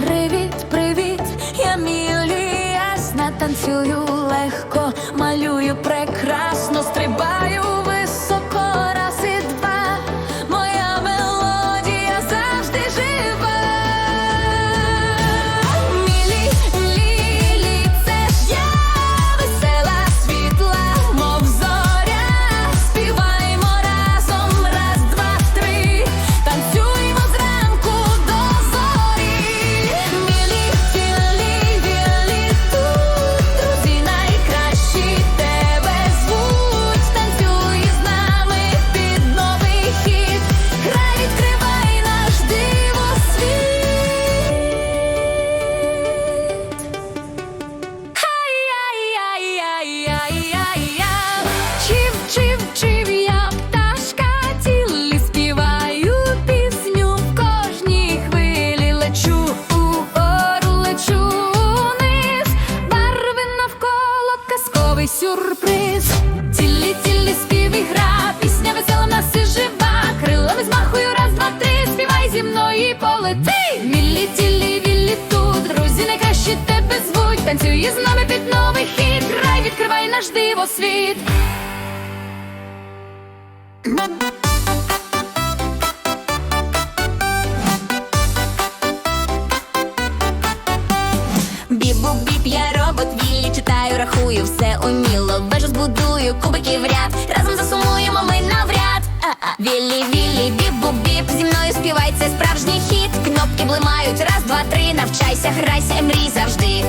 Привіт, привіт, я Мілі танцюю легко, малюю прекрасно, стрибаю казковий сюрприз. Тілі, тілі спів і гра, пісня весела нас і жива. Крилами змахую, раз, два, три, співай зі мною і полети. Міллі, тілі, віллі тут, друзі найкращі тебе звуть. Танцюй з нами під новий хіт, Рай відкривай наш дивосвіт читаю, все уміло. Вежу збудую, кубики в ряд. Разом засумуємо ми навряд. Віллі, віллі, бібу-біп, зі мною співай, це справжній хіт. Кнопки блимають, раз, два, три, навчайся, грайся, мрій завжди.